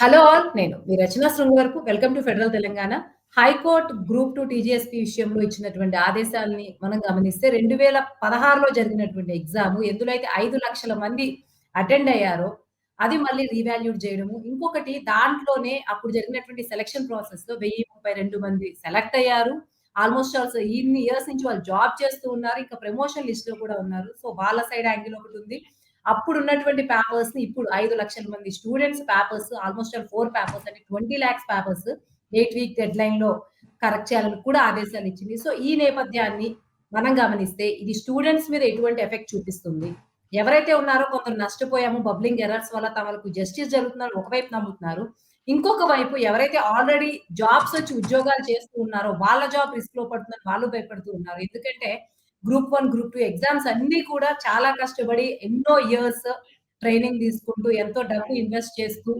Hello all నేను మీ రచన శృంగ వరకు. Welcome to federal Telangana. High court group two TGSP విషయంలో ఇచ్చినటువంటి ఆదేశాలని మనం గమనిస్తే రెండు వేల పదహారులో జరిగినటువంటి ఎగ్జామ్ ఎందులో అయితే ఐదు లక్షల మంది అటెండ్ అయ్యారో అది మళ్ళీ రీవాల్యూట్ చేయడము. ఇంకొకటి దాంట్లోనే అప్పుడు జరిగినటువంటి సెలక్షన్ ప్రాసెస్లో వెయ్యి ముప్పై రెండు మంది సెలెక్ట్ అయ్యారు. ఆల్మోస్ట్ ఆల్సో ఇన్ని ఇయర్స్ నుంచి వాళ్ళు జాబ్ చేస్తూ ఉన్నారు. ఇంకా ప్రమోషన్ లిస్ట్లో కూడా ఉన్నారు. సో వాళ్ళ సైడ్ యాంగిల్ ఒకటి ఉంది. అప్పుడు ఉన్నటువంటి పేపర్స్ని ఇప్పుడు ఐదు లక్షల మంది students papers almost four papers అంటే twenty lakhs papers eight week dead లైన్లో కరెక్ట్ చేయాలని కూడా ఆదేశాలు ఇచ్చింది. సో ఈ నేపథ్యాన్ని మనం గమనిస్తే ఇది స్టూడెంట్స్ మీద ఎటువంటి ఎఫెక్ట్ చూపిస్తుంది? ఎవరైతే ఉన్నారో కొందరు నష్టపోయాము బబ్లింగ్ ఎర్రర్స్ వల్ల తమకు జస్టిస్ జరుగుతున్నారు ఒకవైపు నమ్ముతున్నారు. ఇంకొక వైపు ఎవరైతే ఆల్రెడీ జాబ్స్ వచ్చి ఉద్యోగాలు చేస్తూ ఉన్నారో వాళ్ళ జాబ్ రిస్క్లో పడుతున్నారు వాళ్ళు భయపడుతూ ఉన్నారు. ఎందుకంటే group one group two exams అన్ని కూడా చాలా కష్టపడి ఎన్నో ఇయర్స్ ట్రైనింగ్ తీసుకుంటూ ఎంతో డబ్బు ఇన్వెస్ట్ చేస్తూ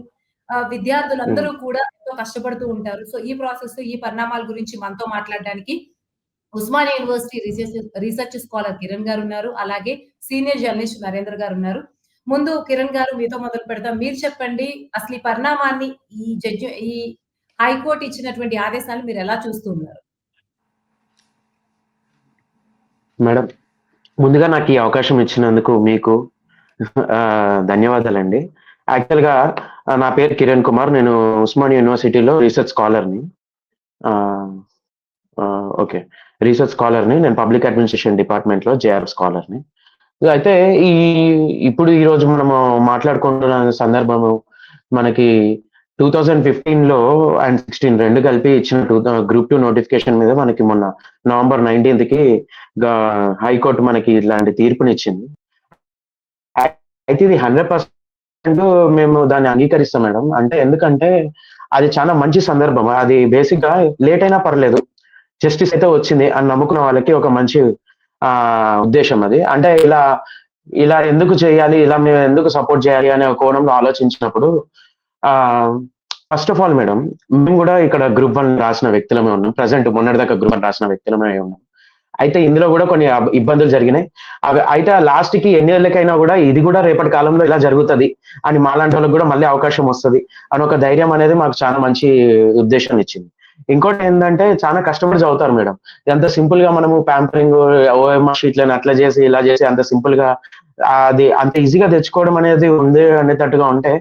విద్యార్థులందరూ కూడా ఎంతో కష్టపడుతూ ఉంటారు. సో ఈ ప్రాసెస్ ఈ పరిణామాల గురించి మనతో మాట్లాడడానికి Osmania university research research scholar Kiran గారు ఉన్నారు. అలాగే సీనియర్ జర్నలిస్ట్ నరేంద్ర గారు ఉన్నారు. ముందు కిరణ్ గారు మీతో మొదలు పెడతాం. మీరు చెప్పండి అసలు ఈ పరిణామాన్ని ఈ జడ్జి ఈ హైకోర్టు ఇచ్చినటువంటి ఆదేశాలు మీరు ఎలా చూస్తూ ఉన్నారు మేడం ముందుగా నాకు ఈ అవకాశం ఇచ్చినందుకు మీకు ధన్యవాదాలండి. యాక్చువల్గా నా పేరు కిరణ్ కుమార్. నేను ఉస్మాన్ యూనివర్సిటీలో రీసెర్చ్ స్కాలర్ని ఓకే. రీసెర్చ్ స్కాలర్ని నేను పబ్లిక్ అడ్మినిస్ట్రేషన్ డిపార్ట్మెంట్లో జేఆర్ స్కాలర్ని అయితే ఈ ఇప్పుడు ఈరోజు మనము మాట్లాడుకుంటున్న సందర్భము మనకి టూ థౌజండ్ ఫిఫ్టీన్లో అండ్ సిక్స్టీన్ రెండు కలిపి ఇచ్చిన టూ గ్రూప్ టూ నోటిఫికేషన్ మీద మనకి మొన్న నవంబర్ నైన్టీన్త్కి హైకోర్టు మనకి ఇట్లాంటి తీర్పునిచ్చింది. అయితే ఇది హండ్రెడ్ పర్సెంట్ మేము దాన్ని అంగీకరిస్తాం మేడం. అంటే ఎందుకంటే అది చాలా మంచి సందర్భం. అది బేసిక్గా లేట్ అయినా పర్లేదు. జస్టిస్ అయితే వచ్చింది అని నమ్ముకున్న వాళ్ళకి ఒక మంచి ఆ ఉద్దేశం అది. అంటే ఇలా ఇలా ఎందుకు చేయాలి ఇలా మేము ఎందుకు సపోర్ట్ చేయాలి అనే కోణంలో ఆలోచించినప్పుడు ఫస్ట్ ఆఫ్ ఆల్ మేడం మేము కూడా ఇక్కడ గ్రూప్ వన్ రాసిన వ్యక్తులమే ఉన్నాం. ప్రజెంట్ మొన్నటిదాకా గ్రూప్ వన్ రాసిన వ్యక్తులమే ఉన్నాం. అయితే ఇందులో కూడా కొన్ని ఇబ్బందులు జరిగినాయి. అవి అయితే లాస్ట్కి ఎన్ని ఏళ్ళకైనా కూడా ఇది కూడా రేపటి కాలంలో ఇలా జరుగుతుంది అని మాలాంటి వాళ్ళకి కూడా మళ్ళీ అవకాశం వస్తుంది అని ఒక ధైర్యం అనేది మాకు చాలా మంచి ఉద్దేశం ఇచ్చింది. ఇంకోటి ఏంటంటే చాలా కస్టమర్స్ అవుతారు మేడం ఎంత సింపుల్గా మనము ప్యాంపరింగ్ ఓఎంఆర్ షీట్లను అట్లా చేసి ఇలా చేసి అంత సింపుల్గా అది అంత ఈజీగా తెచ్చుకోవడం అనేది ఉంది అనేటట్టుగా ఉంటే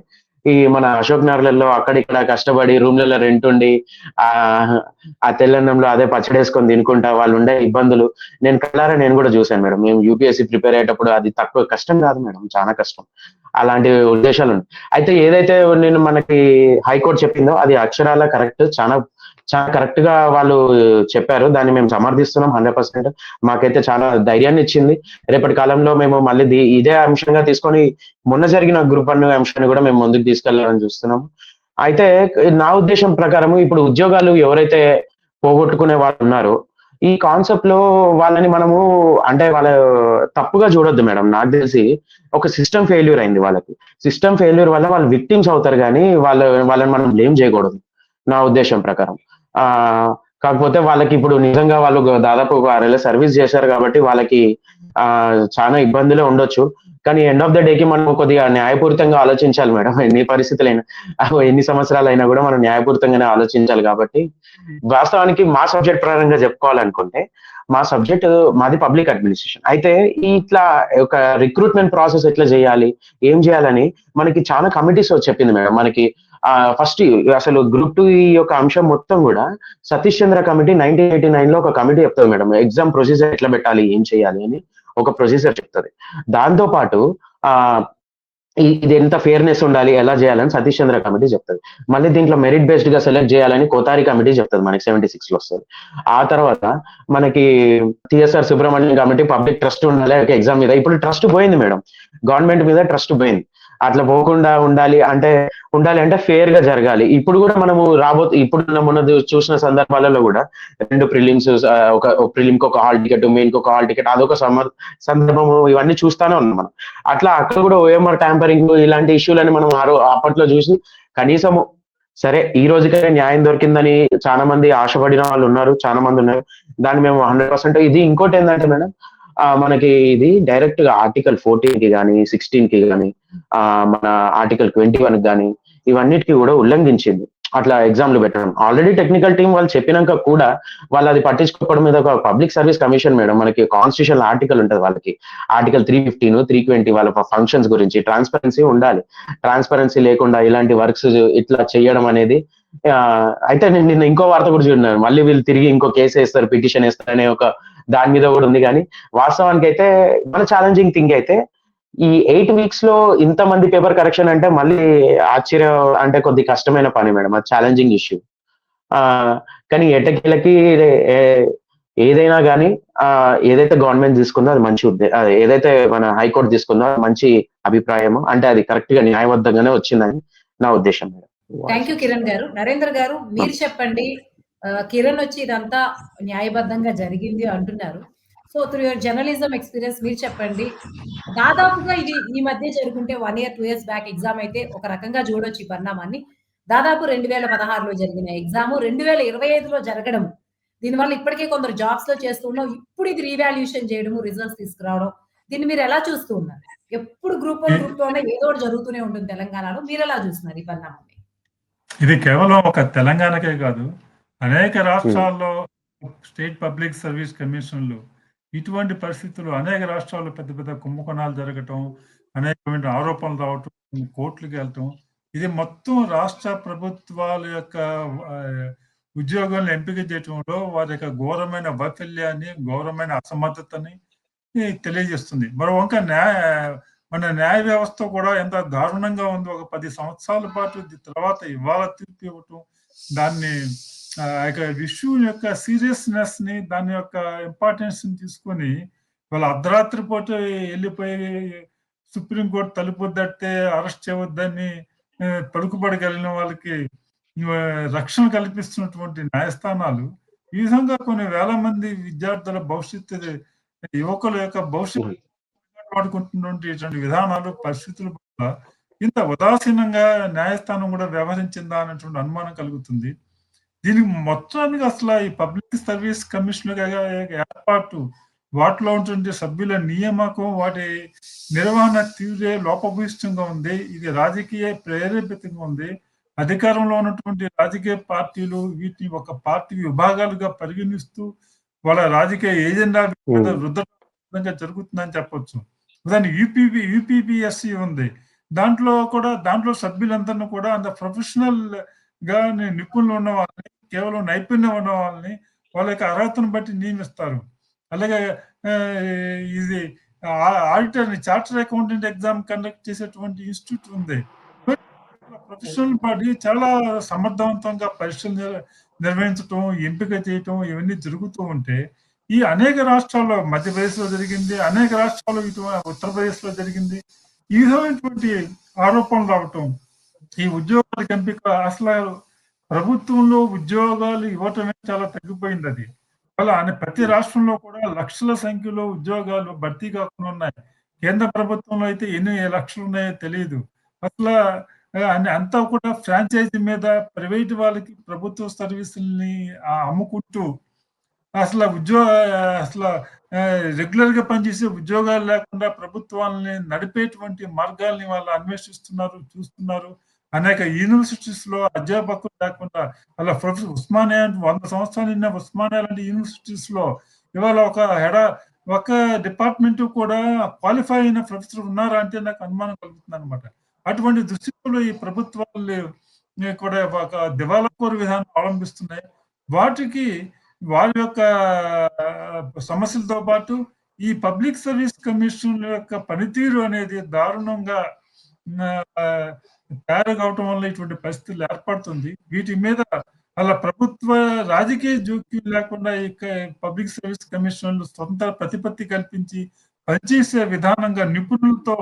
ఈ మన అశోక్ నగర్లలో అక్కడిక్కడ కష్టపడి రూమ్లలో రెంట్ ఉండి ఆ ఆ తెల్లన్నంలో అదే పచ్చడేసుకొని తినుకుంటా వాళ్ళు ఉండే ఇబ్బందులు. నేను కళ్ళారా నేను కూడా చూశాను మేడం. మేము యూపీఎస్సీ ప్రిపేర్ అయ్యేటప్పుడు అది తక్కువ కష్టం కాదు మేడం చాలా కష్టం. అలాంటి ఉద్దేశాలు ఉన్నాయి. అయితే ఏదైతే నేను మనకి హైకోర్టు చెప్పిందో అది అక్షరాల కరెక్ట్ చాలా చాలా కరెక్ట్గా వాళ్ళు చెప్పారు. దాన్ని మేము సమర్థిస్తున్నాం హండ్రెడ్ పర్సెంట్. మాకైతే చాలా ధైర్యాన్ని ఇచ్చింది. రేపటి కాలంలో మేము మళ్ళీ ఇదే అంశంగా తీసుకొని మొన్న జరిగిన గ్రూప్ వన్ అంశాన్ని కూడా మేము ముందుకు తీసుకెళ్ళాలని చూస్తున్నాం అయితే నా ఉద్దేశం ప్రకారం ఇప్పుడు ఉద్యోగాలు ఎవరైతే పోగొట్టుకునే వాళ్ళు ఉన్నారో ఈ కాన్సెప్ట్లో వాళ్ళని మనము అంటే వాళ్ళ తప్పుగా చూడొద్దు మేడం. నాకు తెలిసి ఒక సిస్టమ్ ఫెయిల్యూర్ అయింది వాళ్ళకి. సిస్టమ్ ఫెయిల్యూర్ వల్ల వాళ్ళు విక్టిమ్స్ అవుతారు కానీ వాళ్ళ వాళ్ళని మనం బ్లేమ్ చేయకూడదు. నా ఉద్దేశం ప్రకారం. ఆ కాకపోతే వాళ్ళకి ఇప్పుడు నిజంగా వాళ్ళు దాదాపు ఒక ఆరేళ్ళ సర్వీస్ చేశారు కాబట్టి వాళ్ళకి ఆ చాలా ఇబ్బందులే ఉండొచ్చు. కానీ ఎండ్ ఆఫ్ ద డేకి మనం కొద్దిగా న్యాయపూరితంగా ఆలోచించాలి మేడం. ఎన్ని పరిస్థితులైనా ఎన్ని సంవత్సరాలైనా కూడా మనం న్యాయపూరితంగానే ఆలోచించాలి కాబట్టి. వాస్తవానికి మా సబ్జెక్ట్ ప్రకారంగా చెప్పుకోవాలనుకుంటే మా సబ్జెక్ట్ మాది పబ్లిక్ అడ్మినిస్ట్రేషన్. అయితే ఇట్లా ఒక రిక్రూట్మెంట్ ప్రాసెస్ ఎట్లా చేయాలి ఏం చేయాలని మనకి చాలా కమిటీస్ చెప్పింది మేడం. మనకి ఫస్ట్ అసలు గ్రూప్ టూ ఈ యొక్క అంశం మొత్తం కూడా Satish Chandra committee nineteen eighty నైన్లో ఒక కమిటీ చెప్తుంది మేడం. ఎగ్జామ్ ప్రొసీజర్ ఎట్లా పెట్టాలి ఏం చేయాలి అని ఒక ప్రొసీజర్ చెప్తుంది. దాంతో పాటు ఆ ఇది ఎంత ఫేర్నెస్ ఉండాలి ఎలా చేయాలని సతీష్ చంద్ర కమిటీ చెప్తుంది. మళ్ళీ దీంట్లో మెరిట్ బేస్డ్గా సెలెక్ట్ చేయాలని కోతారి కమిటీ చెప్తుంది మనకి సెవెంటీ సిక్స్లో వస్తుంది. ఆ తర్వాత మనకి TSR Subrahmanyam committee public trust ఉండాలి ఎగ్జామ్ మీద. ఇప్పుడు ట్రస్ట్ పోయింది మేడం. గవర్నమెంట్ మీద ట్రస్ట్ పోయింది. అట్లా పోకుండా ఉండాలి అంటే ఉండాలి అంటే ఫేర్గా జరగాలి. ఇప్పుడు కూడా మనము రాబో ఇప్పుడు మన చూసిన సందర్భాలలో కూడా రెండు ప్రిలిమ్స్ ఒక ప్రిలిమ్కి ఒక హాల్ టికెట్ మెయిన్కి ఒక హాల్ టికెట్ అదొక సందర్భము ఇవన్నీ చూస్తానే ఉన్నాం మనం. అట్లా అక్కడ కూడా ఓఎంఆర్ ట్యాంపరింగ్ ఇలాంటి ఇష్యూలని మనం అప్పట్లో చూసి కనీసం సరే ఈ రోజుకే న్యాయం దొరికిందని చాలా మంది ఆశపడిన వాళ్ళు ఉన్నారు చాలా మంది ఉన్నారు. దాన్ని మేము హండ్రెడ్ పర్సెంట్. ఇది ఇంకోటి ఏంటంటే మేడం మనకి ఇది డైరెక్ట్గా ఆర్టికల్ ఫోర్టీన్కి కానీ సిక్స్టీన్కి కానీ మన ఆర్టికల్ ట్వంటీ వన్ కానీ ఇవన్నిటికీ కూడా ఉల్లంఘించింది. అట్లా ఎగ్జామ్లు పెట్టడం ఆల్రెడీ టెక్నికల్ టీం వాళ్ళు చెప్పినాక కూడా వాళ్ళు అది పట్టించుకోవడం మీద ఒక పబ్లిక్ సర్వీస్ కమిషన్ మేడం మనకి కాన్స్టిట్యూషన్ ఆర్టికల్ ఉంటుంది వాళ్ళకి. Article three fifteen three twenty వాళ్ళ ఫంక్షన్స్ గురించి ట్రాన్స్పరెన్సీ ఉండాలి. ట్రాన్స్పరెన్సీ లేకుండా ఇలాంటి వర్క్స్ ఇట్లా చేయడం అనేది అయితే నేను నిన్న ఇంకో వార్త కూడా చూడన్నాను మళ్ళీ వీళ్ళు తిరిగి ఇంకో కేసు వేస్తారు పిటిషన్ వేస్తారు అనే ఒక దాని మీద కూడా ఉంది కానీ వాస్తవానికి అయితే మన ఛాలెంజింగ్ థింగ్ అయితే ఈ ఎయిట్ వీక్స్లో ఇంత మంది పేపర్ కరెక్షన్ అంటే మళ్ళీ ఆశ్చర్యం అంటే కొద్ది కష్టమైన పని మేడం అది ఛాలెంజింగ్ ఇష్యూ ఆ కానీ ఎటకీలకి ఏదైనా కానీ ఆ ఏదైతే గవర్నమెంట్ తీసుకుందో అది మంచి ఉద్దే ఏదైతే మన హైకోర్టు తీసుకుందో అది మంచి అభిప్రాయము. అంటే అది కరెక్ట్గా న్యాయబద్ధంగానే వచ్చిందని నా ఉద్దేశం మేడం. థ్యాంక్ యూ కిరణ్ గారు. నరేంద్ర గారు మీరు చెప్పండి. కిరణ్ వచ్చి ఇదంతా న్యాయబద్ధంగా జరిగింది అంటున్నారు. So through your journalism experience మీరు చెప్పండి. దాదాపుగా ఇది ఈ మధ్య జరుగుంటే one year two years back exam అయితే ఒక రకంగా చూడొచ్చు ఈ పరిణామాన్ని. దాదాపు రెండు వేల పదహారులో జరిగిన ఎగ్జామ్ రెండు వేల ఇరవై ఐదులో జరగడం. దీనివల్ల ఇప్పటికే కొందరు జాబ్స్లో చేస్తున్నాం ఇప్పుడు ఇది రీవాల్యూషన్ చేయడము రిజల్ట్స్ తీసుకురావడం. దీన్ని మీరు ఎలా చూస్తూ ఉన్నారు? ఎప్పుడు గ్రూప్ వన్ గ్రూప్లోనే ఏదో ఒకటి జరుగుతూనే ఉంటుంది తెలంగాణలో. మీరు ఎలా చూస్తున్నారు ఈ పరిణామాన్ని? ఇది కేవలం ఒక తెలంగాణకే కాదు అనేక రాష్ట్రాల్లో స్టేట్ పబ్లిక్ సర్వీస్ కమిషన్లు ఇటువంటి పరిస్థితులు అనేక రాష్ట్రాల్లో పెద్ద పెద్ద కుంభకోణాలు జరగటం అనేకమైన ఆరోపణలు రావటం కోర్టులకు వెళ్ళటం ఇది మొత్తం రాష్ట్ర ప్రభుత్వాల యొక్క ఉద్యోగాలను ఎంపిక చేయటంలో వారి యొక్క ఘోరమైన వైఫల్యాన్ని ఘోరమైన అసమర్థతని తెలియజేస్తుంది. మరో వంక న్యాయ మన న్యాయ వ్యవస్థ కూడా ఎంత దారుణంగా ఉందో ఒక పది సంవత్సరాల పాటు తర్వాత ఇవాళ తీర్పు ఇవ్వటం దాన్ని యొక్క ఇష్యూ యొక్క సీరియస్నెస్ని దాని యొక్క ఇంపార్టెన్స్ని తీసుకొని వాళ్ళ అర్ధరాత్రి పూట వెళ్ళిపోయి సుప్రీంకోర్టు తలుపు తట్టే అరెస్ట్ చేయవద్దని ఆ, పలుకుబడగలిగిన వాళ్ళకి రక్షణ కల్పిస్తున్నటువంటి న్యాయస్థానాలు ఈ విధంగా కొన్ని వేల మంది విద్యార్థుల భవిష్యత్తు యువకుల యొక్క భవిష్యత్తు వాడుకుంటున్నటువంటి విధానాలు పరిస్థితుల ఇంత ఉదాసీనంగా న్యాయస్థానం కూడా వ్యవహరించిందా అనేటువంటి అనుమానం కలుగుతుంది. దీనికి మొత్తానికి అసలు ఈ పబ్లిక్ సర్వీస్ కమిషన్ ఏర్పాటు వాటిలో ఉంటుండే సభ్యుల నియామకం వాటి నిర్వహణ తీరే లోపభూయిష్టంగా ఉంది. ఇది రాజకీయ ప్రేరేపితంగా ఉంది. అధికారంలో ఉన్నటువంటి రాజకీయ పార్టీలు వీటిని ఒక పార్టీ విభాగాలుగా పరిగణిస్తూ వాళ్ళ రాజకీయ ఏజెండా రుద్దడంగా జరుగుతుందని చెప్పొచ్చు. ఉదాహరణ యూపీబీ యూపీబీఎస్సి ఉంది. దాంట్లో కూడా దాంట్లో సభ్యులందరినీ కూడా అంత ప్రొఫెషనల్ గా నిపుణులు ఉన్న వాళ్ళని కేవలం నైపుణ్యం ఉన్న వాళ్ళని వాళ్ళ యొక్క అర్హతను బట్టి నియమిస్తారు. అలాగే ఆ, ఇది auditor charter accountant exam conduct చేసేటువంటి ఇన్స్టిట్యూట్ ఉంది. ప్రొఫెషనల్ బాడీ చాలా సమర్థవంతంగా పరీక్షలు నిర్వహించటం ఎంపిక చేయటం ఇవన్నీ జరుగుతూ ఉంటే ఈ అనేక రాష్ట్రాల్లో మధ్యప్రదేశ్లో జరిగింది అనేక రాష్ట్రాల్లో ఇటువంటి ఉత్తరప్రదేశ్లో జరిగింది ఈ విధమైనటువంటి ఆరోపణలు రావటం ఈ ఉద్యోగాలకు ఎంపిక అసలు ప్రభుత్వంలో ఉద్యోగాలు ఇవ్వటమే చాలా తగ్గిపోయింది అది. అలా అనే ప్రతి రాష్ట్రంలో కూడా లక్షల సంఖ్యలో ఉద్యోగాలు భర్తీ కాకుండా ఉన్నాయి. కేంద్ర ప్రభుత్వంలో అయితే ఎన్ని లక్షలు ఉన్నాయో తెలియదు అసలు అన్ని- అంతా కూడా ఫ్రాంచైజీ మీద ప్రైవేట్ వాళ్ళకి ప్రభుత్వ సర్వీసుల్ని అమ్ముకుంటూ అసలు ఉద్యోగ అసలు రెగ్యులర్గా పనిచేసే ఉద్యోగాలు లేకుండా ప్రభుత్వాలని నడిపేటువంటి మార్గాల్ని వాళ్ళు అన్వేషిస్తున్నారు చూస్తున్నారు. అనేక యూనివర్సిటీస్లో అధ్యాపకులు లేకుండా అలా ప్రొఫెసర్ ఉస్మానియా వంద సంవత్సరాలు నిన్న ఉస్మానియా లాంటి యూనివర్సిటీస్లో ఇవాళ ఒక హెడ ఒక డిపార్ట్మెంట్ కూడా క్వాలిఫై అయిన ప్రొఫెసర్ ఉన్నారా అంటే నాకు అనుమానం కలుగుతుంది అనమాట అటువంటి దుస్థితులు ఈ ప్రభుత్వాలు కూడా ఒక దివాలకోరు విధానం అవలంబిస్తున్నాయి. వాటికి వారి యొక్క సమస్యలతో పాటు ఈ పబ్లిక్ సర్వీస్ కమిషన్ యొక్క పనితీరు అనేది దారుణంగా తయారు కావటం వల్ల ఇటువంటి పరిస్థితులు ఏర్పడుతుంది. వీటి మీద అలా ప్రభుత్వ రాజకీయ జోక్యం లేకుండా ఇక పబ్లిక్ సర్వీస్ కమిషన్లు సొంత ప్రతిపత్తి కల్పించి పనిచేసే విధానంగా నిపుణులతో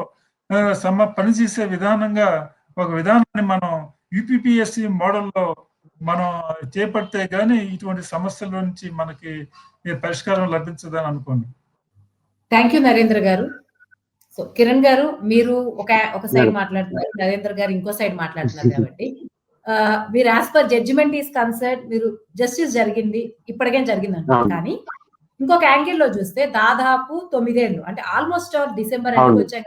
సమ పనిచేసే విధానంగా ఒక విధానాన్ని మనం యూపీపీఎస్సి మోడల్లో మనం చేపడితే గానీ ఇటువంటి సమస్యల నుంచి మనకి పరిష్కారం లభించదని అనుకోండి థ్యాంక్ యూ నరేంద్ర గారు. సో కిరణ్ గారు మీరు ఒక ఒక సైడ్. మాట్లాడుతున్నారు నరేంద్ర గారు ఇంకో సైడ్ మాట్లాడుతున్నారు కాబట్టి మీరు as per judgement is concern మీరు జస్టిస్ జరిగింది ఇప్పటికే జరిగింది అవును. కానీ ఇంకొక యాంగిల్లో చూస్తే దాదాపు తొమ్మిదేళ్ళు అంటే ఆల్మోస్ట్ డిసెంబర్ ఎండ్కి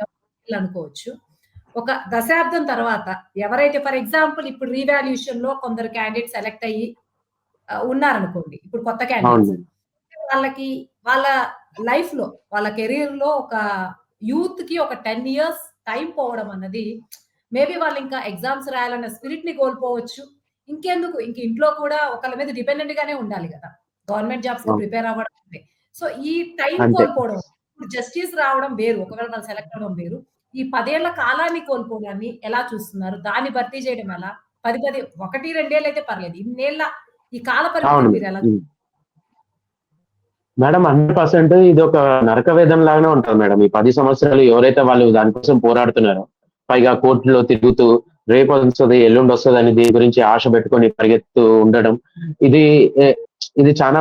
అనుకోవచ్చు ఒక దశాబ్దం తర్వాత ఎవరైతే ఫర్ ఎగ్జాంపుల్ ఇప్పుడు రీవాల్యూషన్లో కొందరు క్యాండిడేట్ సెలెక్ట్ అయ్యి ఉన్నారనుకోండి ఇప్పుడు కొత్త క్యాండిడేట్స్. వాళ్ళకి వాళ్ళ లైఫ్లో వాళ్ళ కెరీర్లో ఒక యూత్కి ఒక టెన్ ఇయర్స్ టైం పోవడం అన్నది మేబీ వాళ్ళు ఇంకా ఎగ్జామ్స్ రాయాలన్న స్పిరిట్ని కోల్పోవచ్చు ఇంకెందుకు ఇంక ఇంట్లో కూడా ఒకళ్ళ మీద డిపెండెంట్ గానే ఉండాలి కదా గవర్నమెంట్ జాబ్స్. ప్రిపేర్ అవ్వడం అంటే. సో ఈ టైం. కోల్పోవడం ఇప్పుడు జస్టిస్ రావడం వేరు ఒకవేళ వాళ్ళు సెలెక్ట్ అవ్వడం వేరు ఈ పదేళ్ళ కాలాన్ని కోల్పోవడాన్ని ఎలా చూస్తున్నారు దాన్ని భర్తీ చేయడం ఎలా పది పది ఒకటి రెండేళ్ళు అయితే పర్లేదు ఇన్నేళ్ళ ఈ కాల పరిమితి మీరు ఎలా. మేడం హండ్రెడ్ పర్సెంట్ ఇది ఒక నరక వేదం లాగానే ఉంటుంది మేడం. ఈ పది సంవత్సరాలు ఎవరైతే వాళ్ళు దానికోసం పోరాడుతున్నారో పైగా కోర్టులో తిరుగుతూ రేపు వస్తుంది ఎల్లుండి వస్తుంది అని దీని గురించి ఆశ పెట్టుకొని పరిగెత్తు ఉండడం ఇది ఇది చాలా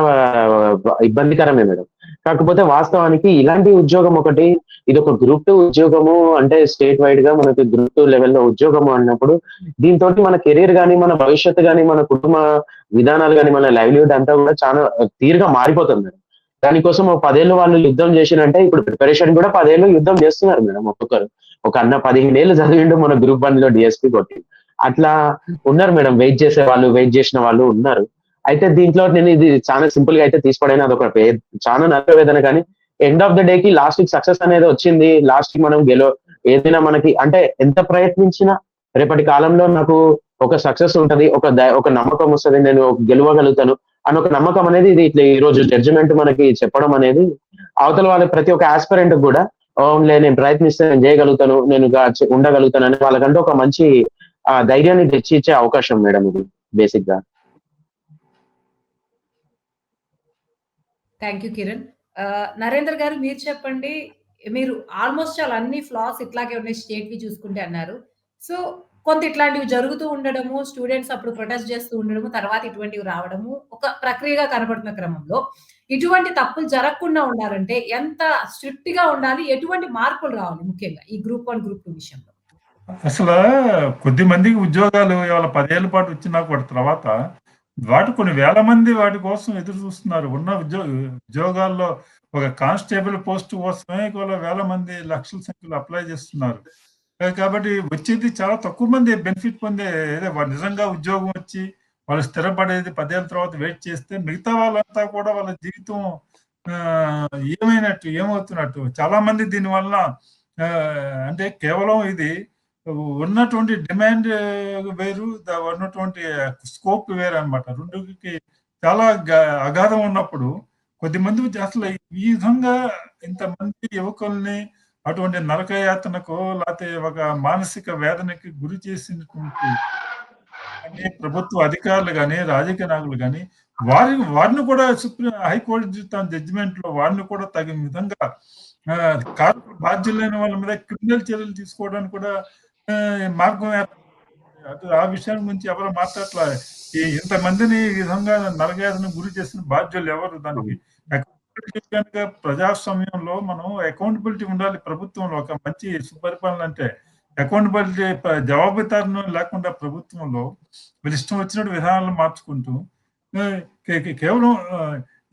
ఇబ్బందికరమే మేడం. కాకపోతే వాస్తవానికి ఇలాంటి ఉద్యోగం ఒకటి ఇది ఒక గ్రూప్ టూ ఉద్యోగము అంటే స్టేట్ వైడ్గా మనకి గ్రూప్ టూ లెవెల్లో ఉద్యోగము అన్నప్పుడు దీంతో మన కెరీర్ కానీ మన భవిష్యత్తు కానీ మన కుటుంబ విధానాలు కానీ మన లైవ్లీహుడ్ అంతా కూడా చాలా తీరుగా మారిపోతుంది మేడం. దానికోసం ఒక పదేళ్ళు వాళ్ళు యుద్ధం చేసినంటే ఇప్పుడు ప్రిపరేషన్ కూడా పదేళ్ళు యుద్ధం చేస్తున్నారు మేడం ఒక్కొక్కరు. ఒక అన్న పదిహేను ఏళ్ళు చదివిండు మన గ్రూప్ వన్లో డిఎస్పీ కొట్టి. అట్లా ఉన్నారు మేడం వెయిట్ చేసే వాళ్ళు వెయిట్ చేసిన వాళ్ళు ఉన్నారు. అయితే దీంట్లో నేను ఇది చాలా సింపుల్గా అయితే తీసుకోవడానికి అది ఒక చాలా నరవేదన కానీ ఎండ్ ఆఫ్ ద డే కి లాస్ట్కి సక్సెస్ అనేది వచ్చింది. లాస్ట్కి మనం గెలో ఏదైనా మనకి అంటే ఎంత ప్రయత్నించినా రేపటి కాలంలో నాకు ఒక సక్సెస్ ఉంటది ఒక ఒక నమ్మకం వస్తుంది నేను గెలవగలుగుతాను. అని ఒక నమ్మకం అనేది ఇది ఇట్లా ఈ రోజు జడ్జిమెంట్ మనకి చెప్పడం అనేది అవతల వాళ్ళ ప్రతి ఒక్క ఆస్పిరెంట్ కూడా ఓన్లే నేను ప్రయత్నిస్తే నేను చేయగలుగుతాను నేను ఉండగలుగుతాను అని వాళ్ళకంటే ఒక మంచి ధైర్యాన్ని తెచ్చి ఇచ్చే అవకాశం మేడం ఇది బేసిక్గా. థ్యాంక్ యూ కిరణ్ నరేంద్ర గారు మీరు చెప్పండి. మీరు ఆల్మోస్ట్ చాలా అన్ని ఫ్లాస్ ఇట్లాగే ఉన్నాయి స్టేట్ వి చూసుకుంటే అన్నారు. సో కొంత ఇట్లాంటివి జరుగుతూ ఉండడము స్టూడెంట్స్ అప్పుడు ప్రొటెస్ట్ చేస్తూ ఉండడము తర్వాత ఇటువంటివి రావడము ఒక ప్రక్రియగా కనబడుతున్న క్రమంలో ఇటువంటి తప్పులు జరగకుండా ఉండాలంటే ఎంత స్ట్రిక్ట్గా ఉండాలి ఎటువంటి మార్పులు రావాలి ముఖ్యంగా ఈ గ్రూప్ వన్ గ్రూప్ టూ విషయంలో? అసలు కొద్ది మందికి ఉద్యోగాలు ఇవాళ పదేళ్ళ పాటు వచ్చినా కూడా తర్వాత వాటి కొన్ని వేల మంది వాటి కోసం ఎదురు చూస్తున్నారు. ఉన్న ఉద్యోగ ఉద్యోగాల్లో ఒక కానిస్టేబుల్ పోస్ట్ కోసమే వేల మంది లక్షల సంఖ్యలో అప్లై చేస్తున్నారు. కాబట్టి వచ్చేది చాలా తక్కువ మంది బెనిఫిట్ పొందే వాళ్ళు నిజంగా ఉద్యోగం వచ్చి వాళ్ళు స్థిరపడేది పదేళ్ళ తర్వాత వెయిట్ చేస్తే మిగతా వాళ్ళంతా కూడా వాళ్ళ జీవితం ఏమైనట్టు ఏమవుతున్నట్టు. చాలా మంది దీనివల్ల అంటే కేవలం ఇది ఉన్నటువంటి డిమాండ్ వేరు ద- ఉన్నటువంటి స్కోప్ వేరు అనమాట రెండుకి చాలా అగాధం ఉన్నప్పుడు కొద్దిమంది అసలు ఈ విధంగా ఇంతమంది యువకుల్ని అటువంటి నరకయాతనకు లేకపోతే ఒక మానసిక వేదనకి గురి చేసినటువంటి అంటే ప్రభుత్వ అధికారులు కానీ రాజకీయ నాయకులు కానీ వారి వారిని కూడా సుప్రీం హైకోర్టు తన జడ్జిమెంట్లో వారిని కూడా తగిన విధంగా ఆ, బాధ్యులైన వాళ్ళ మీద క్రిమినల్ చర్యలు తీసుకోవడానికి కూడా మార్గం ఆ విషయం గురించి ఎవరు మాట్లాడట్లే ఈ ఇంతమందిని ఈ విధంగా నరకయాతన గురి చేసిన బాధ్యులు ఎవరు దానికి? కనుక ప్రజాస్వామ్యంలో మనం అకౌంటబిలిటీ ఉండాలి ప్రభుత్వంలో. ఒక మంచి సుపరిపాలన అంటే అకౌంటబిలిటీ జవాబుదారును లేకుండా ప్రభుత్వంలో వీళ్ళు ఇష్టం వచ్చినట్టు విధానాలు మార్చుకుంటూ కేవలం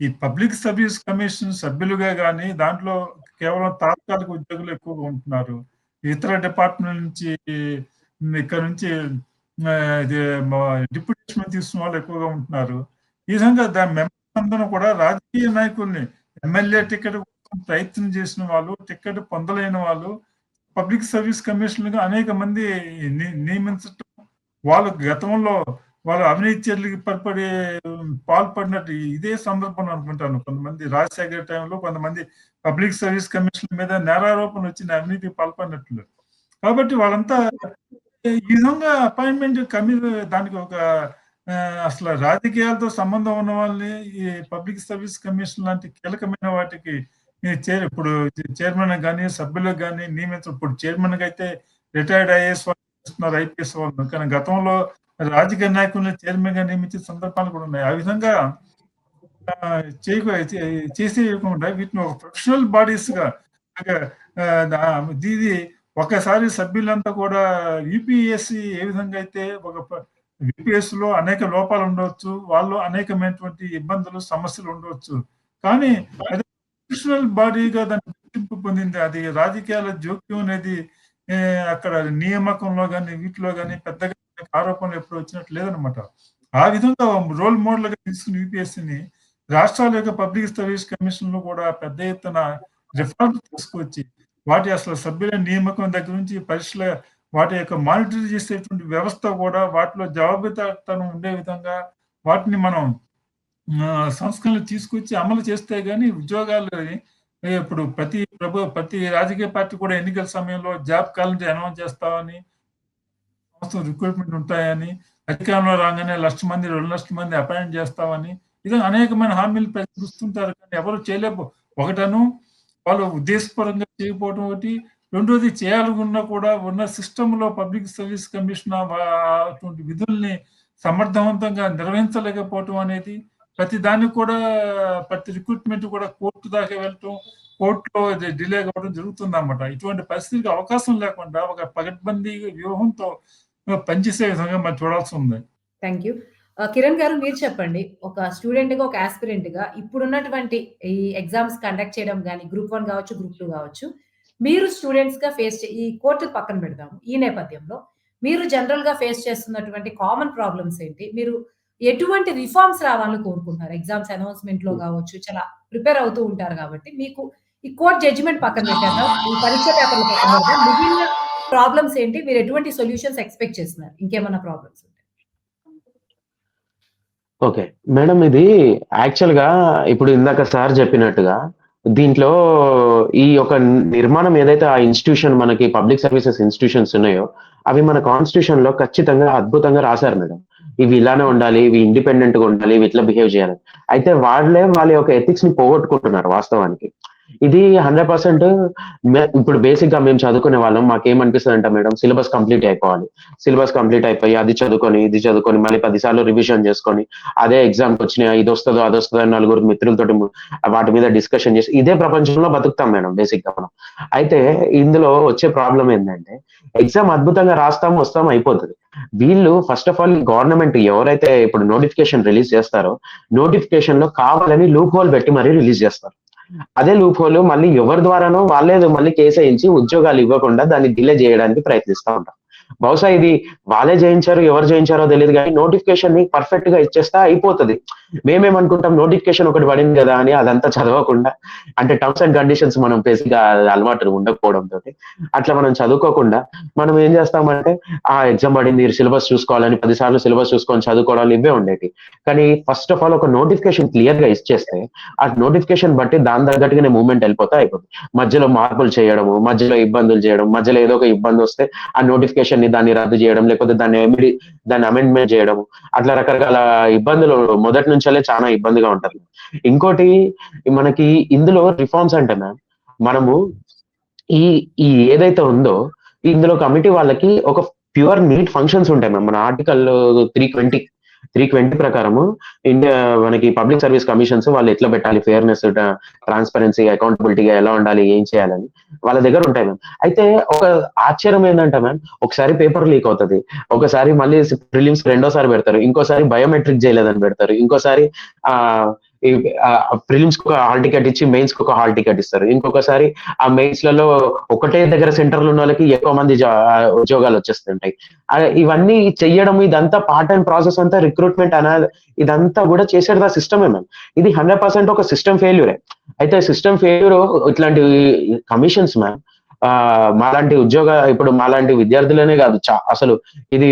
ఈ పబ్లిక్ సర్వీస్ కమిషన్ సభ్యులుగా కానీ దాంట్లో కేవలం తాత్కాలిక ఉద్యోగులు ఎక్కువగా ఉంటున్నారు. ఇతర డిపార్ట్మెంట్ నుంచి ఇక్కడ నుంచి డిప్యూటేషన్ తీసుకున్న వాళ్ళు ఎక్కువగా ఉంటున్నారు. ఈ విధంగా దాని అందరూ కూడా రాజకీయ నాయకుల్ని ఎమ్మెల్యే టికెట్ కోసం ప్రయత్నం చేసిన వాళ్ళు టికెట్ పొందలేని వాళ్ళు పబ్లిక్ సర్వీస్ కమిషన్లుగా అనేక మంది నియమించటం వాళ్ళు గతంలో వాళ్ళు అవినీతి చర్యలకి పడిపడి పాల్పడినట్టు ఇదే సందర్భం అనుకుంటాను. కొంతమంది రాజశేఖర టైంలో కొంతమంది పబ్లిక్ సర్వీస్ కమిషన్ మీద నేరారోపణ వచ్చిన అవినీతికి పాల్పడినట్లు కాబట్టి వాళ్ళంతా ఈ విధంగా అపాయింట్మెంట్ కమి దానికి ఒక అసలు రాజకీయాలతో సంబంధం ఉన్న వాళ్ళని ఈ పబ్లిక్ సర్వీస్ కమిషన్ లాంటి కీలకమైన వాటికి చైర్ ఇప్పుడు చైర్మన్ కానీ సభ్యులకు కానీ నియమించడం ఇప్పుడు చైర్మన్ అయితే రిటైర్డ్ ఐఏఎస్ వాళ్ళు ఐపీఎస్ వాళ్ళు. కానీ గతంలో రాజకీయ నాయకులను చైర్మన్గా నియమించే సందర్భాలు కూడా ఉన్నాయి. ఆ విధంగా చే- చేసేయకుండా వీటిని ఒక ప్రొఫెషనల్ బాడీస్గా ఇది ఒకసారి సభ్యులంతా కూడా యూపీఎస్సి ఏ విధంగా అయితే ఒక యూపీఎస్లో అనేక లోపాలు ఉండవచ్చు వాళ్ళు అనేకమైనటువంటి ఇబ్బందులు సమస్యలు ఉండవచ్చు. కానీ అది ప్రొఫెషనల్ బాడీగా దాన్ని గుర్తింపు పొందింది. అది రాజకీయాల జోక్యం అనేది అక్కడ నియామకంలో కానీ వీటిలో కానీ పెద్దగా ఆరోపణలు ఎప్పుడు వచ్చినట్టు లేదనమాట ఆ విధంగా రోల్ మోడల్గా తీసుకుని యూపీఎస్సీని రాష్ట్రాల యొక్క పబ్లిక్ సర్వీస్ కమిషన్లో కూడా పెద్ద ఎత్తున రిఫార్మ్ తీసుకొచ్చి వాటి అసలు సభ్యుల నియామకం దగ్గర నుంచి పరీక్షల వాటి యొక్క మానిటర్ చేసేటువంటి వ్యవస్థ కూడా వాటిలో జవాబుదారితనం ఉండే విధంగా వాటిని మనం సంస్కరణలు తీసుకొచ్చి అమలు చేస్తే కానీ ఉద్యోగాలు ఇప్పుడు ప్రతి ప్రభు ప్రతి రాజకీయ పార్టీ కూడా ఎన్నికల సమయంలో జాబ్ క్యాలెండర్ అనౌన్స్ చేస్తామని సంవత్సరం రిక్రూట్మెంట్ ఉంటాయని అధికారంలో రాగానే లక్ష మంది రెండు లక్షల మంది అపాయింట్ చేస్తామని ఇది అనేకమైన హామీలు ప్రజలు కానీ ఎవరు చేయలేపు ఒకటను వాళ్ళు ఉద్దేశపరంగా చేయకపోవటం ఒకటి రెండోది చేయాలనుకున్నా కూడా ఉన్న సిస్టంలో పబ్లిక్ సర్వీస్ కమిషన్ అటువంటి విధుల్ని సమర్థవంతంగా నిర్వహించలేకపోవటం అనేది ప్రతి దానికి కూడా ప్రతి రిక్రూట్మెంట్ కూడా కోర్టు దాకా వెళ్ళటం కోర్టులో డిలే కావడం జరుగుతుంది అన్నమాట ఇటువంటి పరిస్థితికి అవకాశం లేకుండా ఒక పగడ్బందీ వ్యూహంతో పనిచేసే విధంగా మనం చూడాల్సి ఉంది. థ్యాంక్ యూ కిరణ్ గారు మీరు చెప్పండి. ఒక స్టూడెంట్గా ఒక ఆస్పిరెంట్గా ఇప్పుడున్నటువంటి ఈ ఎగ్జామ్స్ కండక్ట్ చేయడం కానీ గ్రూప్ వన్ కావచ్చు గ్రూప్ టూ కావచ్చు మీరు స్టూడెంట్స్గా ఫేస్ ఈ కోర్టు పక్కన పెడదాము. ఈ నేపథ్యంలో మీరు జనరల్గా ఫేస్ చేస్తున్నటువంటి కామన్ ప్రాబ్లమ్స్ ఏంటి? మీరు ఎటువంటి రిఫార్మ్స్ రావాలని కోరుకుంటున్నారు? ఎగ్జామ్స్ అనౌన్స్మెంట్లో కావచ్చు చాలా ప్రిపేర్ అవుతూ ఉంటారు కాబట్టి మీకు ఈ కోర్ట్ జడ్జిమెంట్ పక్కన పెట్టేద్దాం. ఈ పరీక్ష పేపర్లు పక్కన మిగిలిన ప్రాబ్లమ్స్ ఏంటి? మీరు ఎటువంటి సొల్యూషన్స్ ఎక్స్పెక్ట్ చేస్తున్నారు? ఇంకేమైనా ప్రాబ్లమ్స్ ఓకే మేడం ఇది యాక్చువల్గా ఇప్పుడు ఇందాక సార్ చెప్పినట్టుగా దీంట్లో ఈ యొక్క నిర్మాణం ఏదైతే ఆ ఇన్స్టిట్యూషన్ మనకి పబ్లిక్ సర్వీసెస్ ఇన్స్టిట్యూషన్స్ ఉన్నాయో అవి మన కాన్స్టిట్యూషన్లో ఖచ్చితంగా అద్భుతంగా రాశారు మేడం. ఇవి ఇలానే ఉండాలి ఇవి ఇండిపెండెంట్గా ఉండాలి ఇవి ఇట్లా బిహేవ్ చేయాలి అయితే వాళ్ళే వాళ్ళ యొక్క ఎథిక్స్ని పోగొట్టుకుంటున్నారు వాస్తవానికి. ఇది హండ్రెడ్ పర్సెంట్ ఇప్పుడు బేసిక్గా మేము చదువుకునే వాళ్ళం మాకేమనిపిస్తుంది అంటే మేడం? సిలబస్ కంప్లీట్ అయిపోవాలి. సిలబస్ కంప్లీట్ అయిపోయి అది చదువుకొని ఇది చదువుకొని మళ్ళీ పదిసార్లు రివిజన్ చేసుకొని అదే ఎగ్జామ్ వచ్చినాయి ఇది వస్తుందో అది వస్తుందో నలుగురు మిత్రులతో వాటి మీద డిస్కషన్ చేసి ఇదే ప్రపంచంలో బతుకుతాం మేడం బేసిక్గా మనం. అయితే ఇందులో వచ్చే ప్రాబ్లం ఏంటంటే ఎగ్జామ్ అద్భుతంగా రాస్తాం వస్తాం అయిపోతుంది. వీళ్ళు ఫస్ట్ ఆఫ్ ఆల్ గవర్నమెంట్ ఎవరైతే ఇప్పుడు నోటిఫికేషన్ రిలీజ్ చేస్తారో నోటిఫికేషన్లో కావాలని లూప్ హోల్ పెట్టి మరీ రిలీజ్ చేస్తారు. అదే లూప్ హోల్ మళ్ళీ ఎవరి ద్వారానో వాళ్ళే మళ్ళీ కేసు వేయించి ఉద్యోగాలు ఇవ్వకుండా దాన్ని డిలే చేయడానికి ప్రయత్నిస్తూ ఉంటారు బహుశా ఇది వాళ్ళే చేయించారు ఎవరు చేయించారో తెలియదు కానీ నోటిఫికేషన్ని పర్ఫెక్ట్గా ఇచ్చేస్తే అయిపోతుంది. మేమేమనుకుంటాం నోటిఫికేషన్ ఒకటి పడింది కదా అని అదంతా చదవకుండా అంటే టర్మ్స్ అండ్ కండిషన్స్ మనం బేసిక్గా అలవాటు ఉండకపోవడం తోటి అట్లా మనం చదువుకోకుండా మనం ఏం చేస్తామంటే ఆ ఎగ్జామ్ పడింది సిలబస్ చూసుకోవాలని పదిసార్లు సిలబస్ చూసుకొని చదువుకోవడాలు ఇవే ఉండేవి కానీ ఫస్ట్ ఆఫ్ ఆల్ ఒక నోటిఫికేషన్ క్లియర్గా ఇచ్చేస్తే ఆ నోటిఫికేషన్ బట్టి దాని తగ్గట్టుగానే మూవ్మెంట్ వెళ్ళిపోతే అయిపోతుంది మధ్యలో మార్పులు చేయడము మధ్యలో ఇబ్బందులు చేయడం మధ్యలో ఏదో ఒక ఇబ్బంది వస్తే ఆ నోటిఫికేషన్ ని దాన్ని రద్దు చేయడం లేకపోతే దాన్ని ఎమిడి దాన్ని అమెండ్మెంట్ చేయడం అట్లా రకరకాల ఇబ్బందులు మొదటి నుంచే చాలా ఇబ్బందిగా ఉంటది. ఇంకోటి మనకి ఇందులో రిఫార్మ్స్ అంటే మ్యామ్ మనము ఈ ఈ ఏదైతే ఉందో ఇందులో కమిటీ వాళ్ళకి ఒక ప్యూర్ నీట్ ఫంక్షన్స్ ఉంటాయి మ్యామ్ మన article three twenty three twenty ప్రకారము ఇండియా మనకి పబ్లిక్ సర్వీస్ కమిషన్స్ వాళ్ళు ఎట్లా పెట్టాలి? ఫేర్నెస్ ట్రాన్స్పరెన్సీ అకౌంటబిలిటీగా ఎలా ఉండాలి? ఏం చేయాలని వాళ్ళ దగ్గర ఉంటాయి మ్యామ్ అయితే ఒక ఆశ్చర్యం ఏంటంటే మ్యామ్ ఒకసారి పేపర్ లీక్ అవుతుంది. ఒకసారి మళ్ళీ ప్రిలిమ్స్ రెండోసారి పెడతారు. ఇంకోసారి బయోమెట్రిక్ చేయలేదని పెడతారు. ఇంకోసారి ఆ ప్రిలిమ్స్కు ఒక హాల్ టికెట్ ఇచ్చి మెయిన్స్కు ఒక హాల్ టికెట్ ఇస్తారు. ఇంకొకసారి ఆ మెయిన్స్లలో ఒకటే దగ్గర సెంటర్లు ఉన్న వాళ్ళకి ఎక్కువ మంది ఉద్యోగాలు వచ్చేస్తుంటాయి. ఇవన్నీ చెయ్యడం ఇదంతా పార్ట్ అండ్ ప్రాసెస్ అంతా రిక్రూట్మెంట్ అనా ఇదంతా కూడా చేసేది ఆ సిస్టమే మ్యామ్ ఇది హండ్రెడ్ పర్సెంట్ ఒక సిస్టమ్ ఫెయిల్యూరే అయితే సిస్టమ్ ఫెయిల్యూర్ ఇట్లాంటి కమిషన్స్ మ్యామ్ ఆ మాలాంటి ఉద్యోగ ఇప్పుడు మాలాంటి విద్యార్థులనే కాదు అసలు ఇది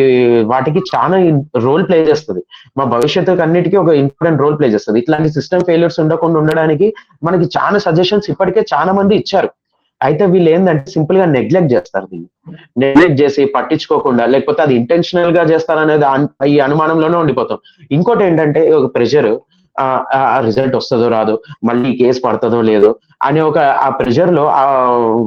వాటికి చాలా రోల్ ప్లే చేస్తుంది. మా భవిష్యత్తు అన్నిటికీ ఒక ఇంపార్టెంట్ రోల్ ప్లే చేస్తుంది. ఇట్లాంటి సిస్టమ్ ఫెయిల్యూర్స్ ఉండకుండా ఉండడానికి మనకి చాలా సజెషన్స్ ఇప్పటికే చాలా మంది ఇచ్చారు. అయితే వీళ్ళు ఏంటంటే సింపుల్గా నెగ్లెక్ట్ చేస్తారు దీన్ని. నెగ్లెక్ట్ చేసి పట్టించుకోకుండా లేకపోతే అది ఇంటెన్షనల్గా చేస్తారనేది ఈ అనుమానంలోనే ఉండిపోతాం. ఇంకోటి ఏంటంటే ఒక ప్రెషర్ రిజల్ట్ వస్తుందో రాదో మళ్ళీ కేసు పడుతుందో లేదో అనే ఒక ఆ ప్రెషర్లో ఆ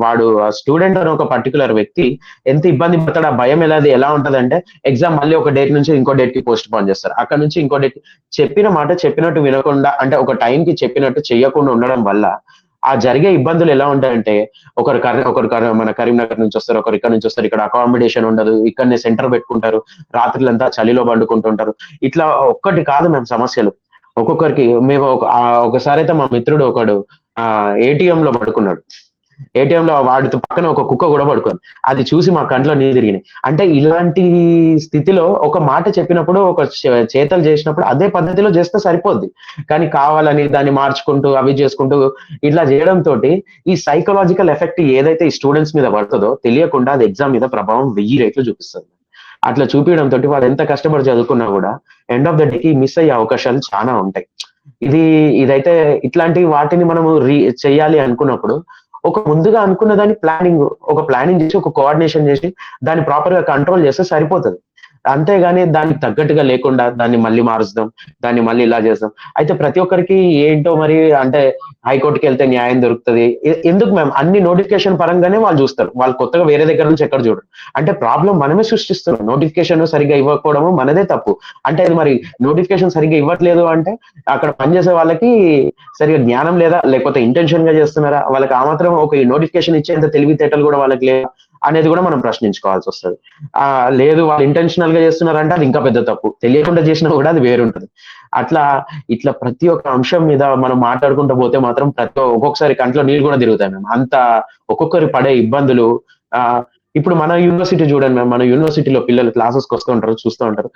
వాడు స్టూడెంట్ అని ఒక పర్టికులర్ వ్యక్తి ఎంత ఇబ్బంది పడతాడు ఆ భయం ఎలా ఎలా ఉంటదంటే ఎగ్జామ్ మళ్ళీ ఒక డేట్ నుంచి ఇంకో డేట్కి పోస్ట్ పోన్ చేస్తారు. అక్కడ నుంచి ఇంకో డేట్ చెప్పిన మాట చెప్పినట్టు వినకుండా అంటే ఒక టైం కి చెప్పినట్టు చేయకుండా ఉండడం వల్ల ఆ జరిగే ఇబ్బందులు ఎలా ఉంటాయంటే ఒకరు కరీ ఒకరు మన కరీంనగర్ నుంచి వస్తారు ఒకరు ఇక్కడ నుంచి వస్తారు ఇక్కడ అకామిడేషన్ ఉండదు ఇక్కడనే సెంటర్ పెట్టుకుంటారు రాత్రులంతా చలిలో పండుకుంటుంటారు. ఇట్లా ఒక్కటి కాదు మేము సమస్యలు. ఒక్కొక్కరికి మేము ఒకసారి అయితే మా మిత్రుడు ఒకడు ఆ ఏటీఎం లో పడుకున్నాడు. ఏటీఎం లో వాడితో పక్కన ఒక కుక్క కూడా పడుకుంది. అది చూసి మా కంట్లో నీళ్ళు తిరిగినాయి అంటే ఇలాంటి స్థితిలో ఒక మాట చెప్పినప్పుడు ఒక చే- చేతలు చేసినప్పుడు అదే పద్ధతిలో చేస్తే సరిపోద్ది. కానీ కావాలని దాన్ని మార్చుకుంటూ అవి చేసుకుంటూ ఇట్లా చేయడం తోటి ఈ సైకలాజికల్ ఎఫెక్ట్ ఏదైతే ఈ స్టూడెంట్స్ మీద పడుతుందో తెలియకుండా అది ఎగ్జామ్ మీద ప్రభావం వెయ్యి రేట్లు చూపిస్తుంది. అట్లా చూపించడం తోటి వాళ్ళు ఎంత కష్టపడి చదువుకున్నా కూడా ఎండ్ ఆఫ్ ద డేకి మిస్ అయ్యే అవకాశాలు చాలా ఉంటాయి. ఇది ఇదైతే ఇట్లాంటి వాటిని మనము రీ చేయాలి అనుకున్నప్పుడు ఒక ముందుగా అనుకున్న దాని ప్లానింగ్ ఒక ప్లానింగ్ చేసి ఒక కోఆర్డినేషన్ చేసి దాన్ని ప్రాపర్గా కంట్రోల్ చేస్తే సరిపోతుంది. అంతేగాని దానికి తగ్గట్టుగా లేకుండా దాన్ని మళ్ళీ మారుస్తాం దాన్ని మళ్ళీ ఇలా చేస్తాం. అయితే ప్రతి ఒక్కరికి ఏంటో మరి అంటే హైకోర్టుకి వెళ్తే న్యాయం దొరుకుతుంది. ఎందుకు మ్యామ్? అన్ని నోటిఫికేషన్ పరంగానే వాళ్ళు చూస్తారు. వాళ్ళు కొత్తగా వేరే దగ్గర నుంచి ఎక్కడ చూడరు. అంటే ప్రాబ్లం మనమే సృష్టిస్తున్నాం. నోటిఫికేషన్ సరిగ్గా ఇవ్వకపోవడము మనదే తప్పు. అంటే అది మరి నోటిఫికేషన్ సరిగ్గా ఇవ్వట్లేదు అంటే అక్కడ పనిచేసే వాళ్ళకి సరిగ్గా జ్ఞానం లేదా? లేకపోతే ఇంటెన్షన్గా చేస్తున్నారా? వాళ్ళకి ఆ మాత్రం ఒక నోటిఫికేషన్ ఇచ్చేంత తెలివితేటలు కూడా వాళ్ళకి లేదా అనేది కూడా మనం ప్రశ్నించుకోవాల్సి వస్తుంది. ఆ లేదు వాళ్ళు ఇంటెన్షనల్గా చేస్తున్నారంటే అది ఇంకా పెద్ద తప్పు. తెలియకుండా చేసినా కూడా అది వేరుంటది. అట్లా ఇట్లా ప్రతి ఒక్క అంశం మీద మనం మాట్లాడుకుంటూ పోతే మాత్రం ప్రతి ఒక్కొక్కసారి కంట్లో నీళ్ళు కూడా తిరుగుతాయి మేము అంత ఒక్కొక్కరి పడే ఇబ్బందులు ఆ ఇప్పుడు మన యూనివర్సిటీ చూడండి మేము మన యూనివర్సిటీలో పిల్లలు క్లాసెస్కి వస్తూ ఉంటారు చూస్తూ ఉంటారు.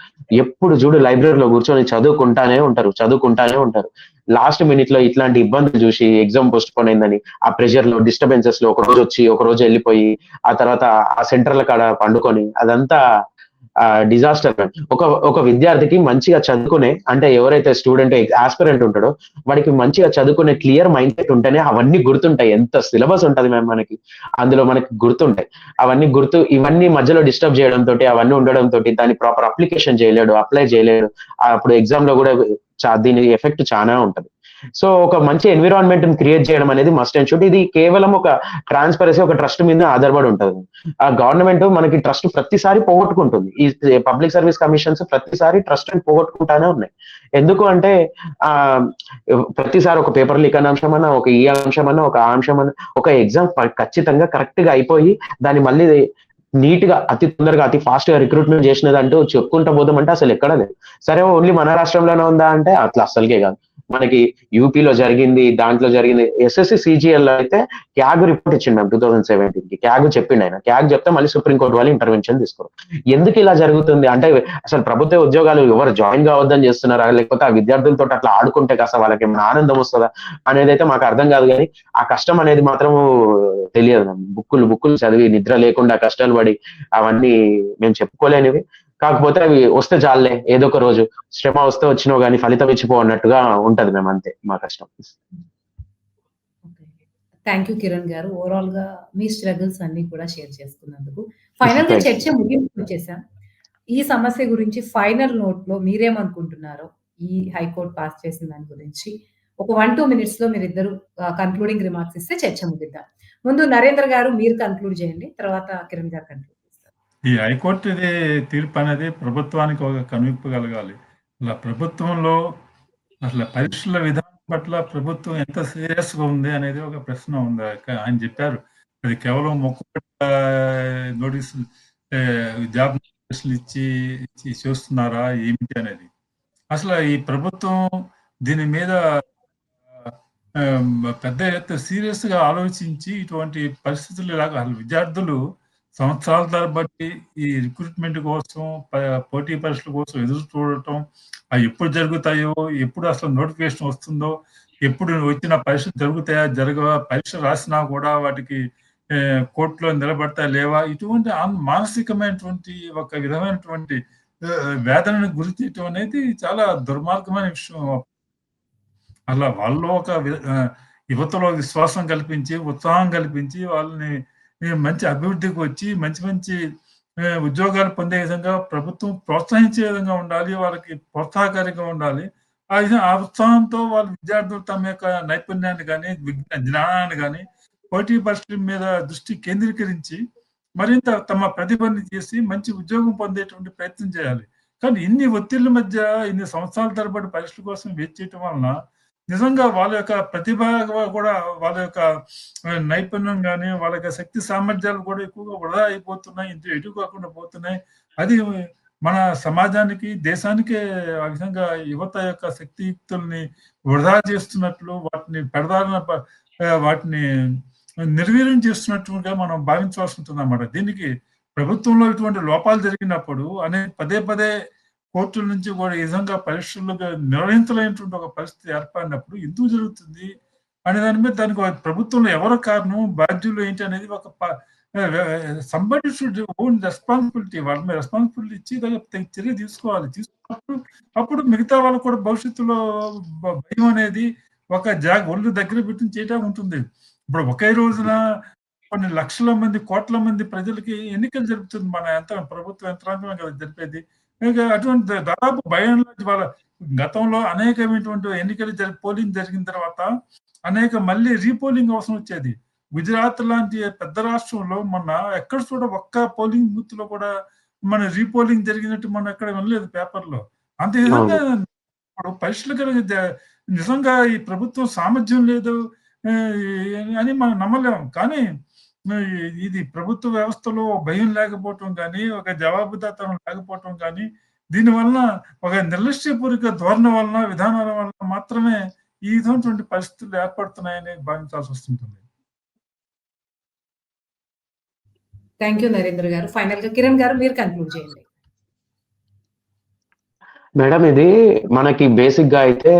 ఎప్పుడు చూడు లైబ్రరీలో కూర్చొని చదువుకుంటానే ఉంటారు చదువుకుంటానే ఉంటారు. లాస్ట్ మినిట్లో ఇట్లాంటి ఇబ్బందులు చూసి ఎగ్జామ్ పోస్ట్ పోన్ అయిందని ఆ ప్రెషర్లో డిస్టర్బెన్సెస్లో ఒక రోజు వచ్చి ఒక రోజు వెళ్ళిపోయి ఆ తర్వాత ఆ సెంటర్ల కాడ పండుకొని అదంతా డిజాస్టర్ ఒక ఒక విద్యార్థికి మంచిగా చదువుకునే అంటే ఎవరైతే స్టూడెంట్ ఆస్పిరెంట్ ఉంటాడో వాడికి మంచిగా చదువుకునే క్లియర్ మైండ్ సెట్ ఉంటేనే అవన్నీ గుర్తుంటాయి. ఎంత సిలబస్ ఉంటుంది మేము మనకి? అందులో మనకి గుర్తుంటాయి. అవన్నీ గుర్తు ఇవన్నీ మధ్యలో డిస్టర్బ్ చేయడం తోటి అవన్నీ ఉండడం తోటి దాన్ని ప్రాపర్ అప్లికేషన్ చేయలేడు అప్లై చేయలేడు. అప్పుడు ఎగ్జామ్లో కూడా దీని ఎఫెక్ట్ చాలా ఉంటది. సో ఒక మంచి ఎన్విరాన్మెంట్ క్రియేట్ చేయడం అనేది మస్ట్ అండ్ షుడ్ ఇది కేవలం ఒక ట్రాన్స్పరెన్సీ ఒక ట్రస్ట్ మీద ఆధారపడి ఉంటుంది. ఆ గవర్నమెంట్ మనకి ట్రస్ట్ ప్రతిసారి పోగొట్టుకుంటుంది. ఈ పబ్లిక్ సర్వీస్ కమిషన్స్ ప్రతిసారి ట్రస్ట్ పోగొట్టుకుంటానే ఉన్నాయి. ఎందుకు అంటే ఆ ప్రతిసారి ఒక పేపర్ లీక్ అన్న అంశం అన్న ఒక ఈ అంశం అన్న ఒక అంశం అన్న ఒక ఎగ్జామ్ ఖచ్చితంగా కరెక్ట్గా అయిపోయి దాన్ని మళ్ళీ నీట్గా అతి తొందరగా అతి ఫాస్ట్గా రిక్రూట్మెంట్ చేసినదంటూ చెప్పుకుంటా పోదామంటే అసలు ఎక్కడ లేదు. సరే ఓన్లీ మన రాష్ట్రంలోనే ఉందా అంటే అట్లా అసలుకే కాదు. మనకి యూపీలో జరిగింది దాంట్లో జరిగింది. ఎస్ఎస్సి సిజిఎల్ అయితే క్యాగ్ రిపోర్ట్ ఇచ్చింది మ్యామ్ టూ థౌసండ్ సెవెంటీన్కి. క్యాగ్ చెప్పిండు ఆయన. క్యాగ్ చెప్తే మళ్ళీ సుప్రీంకోర్టు వాళ్ళు ఇంటర్వెన్షన్ తీసుకోరు. ఎందుకు ఇలా జరుగుతుంది? అంటే అసలు ప్రభుత్వ ఉద్యోగాలు ఎవరు జాయిన్ కావద్దని చేస్తున్నారా? లేకపోతే ఆ విద్యార్థులతో అట్లా ఆడుకుంటే కాస్త వాళ్ళకి ఏమైనా ఆనందం వస్తుందా? అనేది అయితే మాకు అర్థం కాదు కానీ ఆ కష్టం అనేది మాత్రం తెలియదు మ్యామ్. బుక్కులు బుక్కులు చదివి నిద్ర లేకుండా కష్టాలు పడి అవన్నీ మేము చెప్పుకోలేనివి. కాకపోతే అవి వస్తే చాలే ఏదో ఒక రోజు. శ్రమ వస్తే వచ్చినో కానీ ఫలితం ఇచ్చిపో అన్నట్టుగా ఉంటది మేము అంతే మా కష్టం. థ్యాంక్ యూ కిరణ్ గారు. ఓవరాల్గా మీ స్ట్రగుల్స్ అన్ని కూడా షేర్ చేసుకున్నందుకు. ఫైనల్గా. చర్చ ముగింపు వచ్చేసాం. ఈ సమస్య గురించి ఫైనల్ నోట్లో మీరేమనుకుంటున్నారో ఈ హైకోర్టు పాస్ చేసిన దాని గురించి ఒక వన్ టూ మినిట్స్లో మీరిద్దరు కన్క్లూడింగ్ రిమార్క్స్ ఇస్తే చర్చ ముగిద్దాం. ముందు నరేంద్ర గారు మీరు కన్క్లూడ్ చేయండి. తర్వాత కిరణ్ గారు కన్క్లూడ్ ఈ హైకోర్టు ఇది తీర్పు అనేది ప్రభుత్వానికి ఒక కనువిప్పు కలగాలి. అలా ప్రభుత్వంలో అసలు పరీక్షల విధానం పట్ల ప్రభుత్వం ఎంత సీరియస్గా ఉంది అనేది ఒక ప్రశ్న ఉంది. ఆయన- చెప్పారు. అది కేవలం మొక్క నోటీస్ జాబ్ నోటీసులు ఇచ్చి ఇచ్చి చేస్తున్నారా ఏమిటి అనేది. అసలు ఈ ప్రభుత్వం దీని మీద పెద్ద ఎత్తున సీరియస్గా ఆలోచించి ఇటువంటి పరిస్థితులు ఇలాగ అసలు విద్యార్థులు సంవత్సరాల తరబట్టి ఈ రిక్రూట్మెంట్ కోసం పోటీ పరీక్షల కోసం ఎదురు చూడటం అవి ఎప్పుడు జరుగుతాయో ఎప్పుడు అసలు నోటిఫికేషన్ వస్తుందో ఎప్పుడు వచ్చిన పరీక్షలు జరుగుతాయా జరగవా పరీక్ష రాసినా కూడా వాటికి కోర్టులో నిలబడతా లేవా? ఇటువంటి మానసికమైనటువంటి ఒక విధమైనటువంటి వేదనను గురి చేయటం అనేది చాలా దుర్మార్గమైన విషయం. అలా వాళ్ళు ఒక యువతలో విశ్వాసం కల్పించి ఉత్సాహం కల్పించి వాళ్ళని మంచి అభివృద్ధికి వచ్చి మంచి మంచి ఉద్యోగాలు పొందే విధంగా ప్రభుత్వం ప్రోత్సహించే విధంగా ఉండాలి వాళ్ళకి ప్రోత్సాహకారిగా ఉండాలి. ఆ విధంగా ఆ ఉత్సాహంతో వాళ్ళ విద్యార్థులు తమ యొక్క నైపుణ్యాన్ని కానీ విజ్ఞా జ్ఞానాన్ని కానీ పోటీ పరిస్థితి మీద దృష్టి కేంద్రీకరించి మరింత తమ ప్రతిభని చేసి మంచి ఉద్యోగం పొందేటువంటి ప్రయత్నం చేయాలి. కానీ ఇన్ని ఒత్తిళ్ళ మధ్య ఇన్ని సంవత్సరాల తరబడి పరీక్షల కోసం వేచి చేయటం వలన నిజంగా వాళ్ళ యొక్క ప్రతిభ కూడా వాళ్ళ యొక్క నైపుణ్యం కానీ వాళ్ళ యొక్క శక్తి సామర్థ్యాలు కూడా ఎక్కువగా వృధా అయిపోతున్నాయి ఇంత ఎటు కాకుండా పోతున్నాయి. అది మన సమాజానికి దేశానికే ఆ విధంగా యువత యొక్క శక్తియుక్తుల్ని వృధా చేస్తున్నట్లు వాటిని పెడదారిన వాటిని నిర్వీర్యం చేస్తున్నట్టుగా మనం భావించవలసి ఉంటుంది అన్నమాట దీనికి ప్రభుత్వంలో ఇటువంటి లోపాలు జరిగినప్పుడు అనే పదే పదే కోర్టుల నుంచి కూడా ఈ విధంగా పరీక్షలుగా నిర్వహించలేనటువంటి ఒక పరిస్థితి ఏర్పడినప్పుడు ఎందుకు జరుగుతుంది? అనే దాని మీద దానికి ప్రభుత్వంలో ఎవరు కారణం? బాధ్యులు ఏంటి అనేది ఒక సంబడి షుడ్ ఓన్ రెస్పాన్సిబిలిటీ వాళ్ళ మీద రెస్పాన్సిబిలిటీ ఇచ్చి దానికి తగిన చర్య తీసుకోవాలి. తీసుకున్నప్పుడు అప్పుడు మిగతా వాళ్ళు కూడా భవిష్యత్తులో భయం అనేది ఒక జాగ ఒళ్ళు దగ్గర పెట్టి చేయటం ఉంటుంది. ఇప్పుడు ఒకే రోజున కొన్ని లక్షల మంది కోట్ల మంది ప్రజలకి ఎన్నికలు జరుపుతుంది మన యంత్రం ప్రభుత్వ యంత్రాంగమే కదా జరిపేది. అటువంటి దాదాపు భయం వాళ్ళ గతంలో అనేకమైనటువంటి ఎన్నికలు జరిగి పోలింగ్ జరిగిన తర్వాత అనేక మళ్ళీ రీపోలింగ్ అవసరం వచ్చేది. గుజరాత్ లాంటి పెద్ద రాష్ట్రంలో మొన్న ఎక్కడ చూడ ఒక్క పోలింగ్ బూత్లో కూడా మన రీపోలింగ్ జరిగినట్టు మనం ఎక్కడ వినలేదు పేపర్లో. అంత విధంగా జ- నిజంగా ఈ ప్రభుత్వం సామర్థ్యం లేదు అని మనం నమ్మలేము కానీ ఇది ప్రభుత్వ వ్యవస్థలో భయం లేకపోవటం కానీ ఒక జవాబుదాతనం లేకపోవటం కానీ దీనివల్ల ఒక నిర్లక్ష్యపూరిత ధోరణి వలన విధానాల వలన మాత్రమే ఈ విధమైనటువంటి పరిస్థితులు ఏర్పడుతున్నాయని భావించాల్సి వస్తుంటుంది థ్యాంక్ యూ నరేంద్ర గారు. ఫైనల్గా కిరణ్ గారు మీరు కన్క్లూడ్ చేయండి. మేడం ఇది మనకి బేసిక్గా అయితే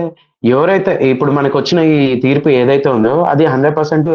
ఎవరైతే ఇప్పుడు మనకు వచ్చిన ఈ తీర్పు ఏదైతే ఉందో అది హండ్రెడ్ పర్సెంట్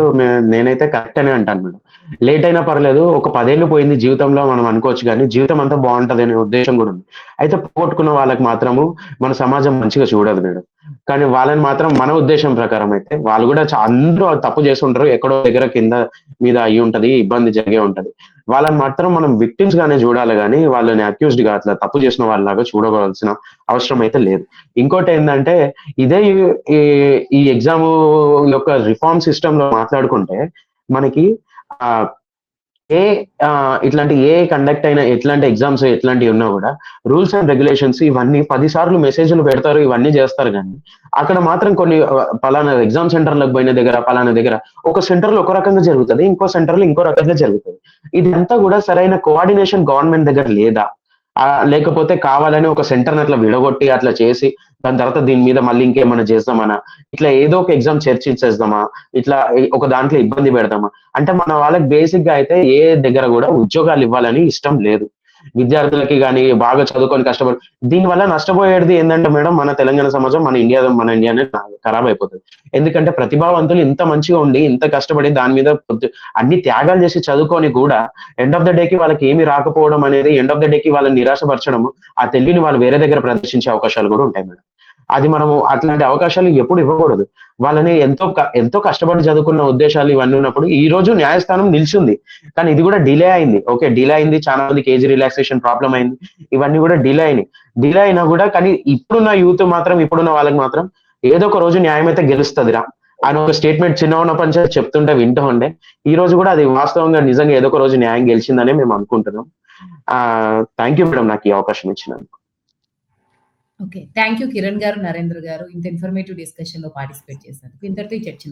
నేనైతే కరెక్ట్ అని అంటాను మేడం. లేట్ అయినా పర్లేదు ఒక పదేళ్ళు పోయింది జీవితంలో మనం అనుకోవచ్చు కానీ జీవితం అంతా బాగుంటది అనే ఉద్దేశం కూడా ఉంది. అయితే పోగొట్టుకున్న వాళ్ళకి మాత్రము మన సమాజం మంచిగా చూడదు మేడం. కానీ వాళ్ళని మాత్రం మన ఉద్దేశం ప్రకారం అయితే వాళ్ళు కూడా అందరూ తప్పు చేసి ఉంటారు. ఎక్కడో దగ్గర కింద మీద అయి ఉంటది ఇబ్బంది జరిగే ఉంటది. వాళ్ళని మాత్రం మనం విక్టిమ్స్ గానే చూడాలి కానీ వాళ్ళని అక్యూజ్డ్గా అట్లా తప్పు చేసిన వాళ్ళలాగా చూడవలసిన అవసరం అయితే లేదు. ఇంకోటి ఏంటంటే ఇదే ఈ- ఈ- ఈ ఎగ్జామ్ యొక్క రిఫార్మ్ సిస్టమ్లో మాట్లాడుకుంటే మనకి ఆ ఏ ఆ, ఇట్లాంటి ఏ కండక్ట్ అయిన ఎట్లాంటి ఎగ్జామ్స్ ఎట్లాంటివి ఉన్నా కూడా రూల్స్ అండ్ రెగ్యులేషన్స్ ఇవన్నీ పది సార్లు మెసేజ్లు పెడతారు ఇవన్నీ చేస్తారు కానీ అక్కడ మాత్రం కొన్ని పలానా ఎగ్జామ్ సెంటర్లకు పోయిన దగ్గర పలానా దగ్గర ఒక సెంటర్లో ఒక రకంగా జరుగుతుంది ఇంకో సెంటర్లో ఇంకో రకంగా జరుగుతుంది. ఇదంతా కూడా సరైన కోఆర్డినేషన్ గవర్నమెంట్ దగ్గర లేదా లేకపోతే కావాలని ఒక సెంటర్ అట్లా విడగొట్టి అట్లా చేసి దాని తర్వాత దీని మీద మళ్ళీ ఇంకేమైనా చేద్దామనా? ఇట్లా ఏదో ఒక ఎగ్జామ్ చర్చించేద్దామా? ఇట్లా ఒక దాంట్లో ఇబ్బంది పెడదామా? అంటే మన వాళ్ళకి బేసిక్గా అయితే ఏ దగ్గర కూడా ఉద్యోగాలు ఇవ్వాలని ఇష్టం లేదు. విద్యార్థులకి కానీ బాగా చదువుకొని కష్టపడి దీనివల్ల నష్టపోయేది ఏంటంటే మేడం మన తెలంగాణ సమాజం మన ఇండియా మన ఇండియానే ఖరాబ్ అయిపోతుంది. ఎందుకంటే ప్రతిభావంతులు ఇంత మంచిగా ఉండి ఇంత కష్టపడి దాని మీద అన్ని త్యాగాలు చేసి చదువుకొని కూడా ఎండ్ ఆఫ్ ద డే కి వాళ్ళకి ఏమి రాకపోవడం అనేది ఎండ్ ఆఫ్ ద డే కి వాళ్ళని నిరాశపరచడం ఆ తెలివిని వాళ్ళు వేరే దగ్గర ప్రదర్శించే అవకాశాలు కూడా ఉంటాయి మేడం. అది మనము అట్లాంటి అవకాశాలు ఎప్పుడు ఇవ్వకూడదు. వాళ్ళని ఎంతో ఎంతో కష్టపడి చదువుకున్న ఉద్దేశాలు ఇవన్నీ ఉన్నప్పుడు ఈ రోజు న్యాయస్థానం నిలిచింది. కానీ ఇది కూడా డిలే అయింది. ఓకే డిలే అయింది. చాలా మంది కేజీ రిలాక్సేషన్ ప్రాబ్లం అయింది. ఇవన్నీ కూడా డిలే అయినాయి. డిలే అయినా కూడా కానీ ఇప్పుడున్న యూత్ మాత్రం ఇప్పుడున్న వాళ్ళకి మాత్రం ఏదో ఒక రోజు న్యాయం అయితే గెలుస్తుందిరా. అని ఒక స్టేట్మెంట్ చిన్న ఉన్న పంచాయతీ చెప్తుంటే వింటూ ఉండే. ఈ రోజు కూడా అది వాస్తవంగా నిజంగా ఏదో ఒక రోజు న్యాయం గెలిచిందనే మేము అనుకుంటున్నాం. థ్యాంక్ యూ మేడం నాకు ఈ అవకాశం ఇచ్చినందుకు. ఓకే. థ్యాంక్ యూ కిరణ్ గారు నరేంద్ర గారు. ఇంత ఇన్ఫర్మేటివ్ డిస్కషన్లో పార్టిసిపేట్ చేసినందుకు. ఇంతటితో ఈ చర్చ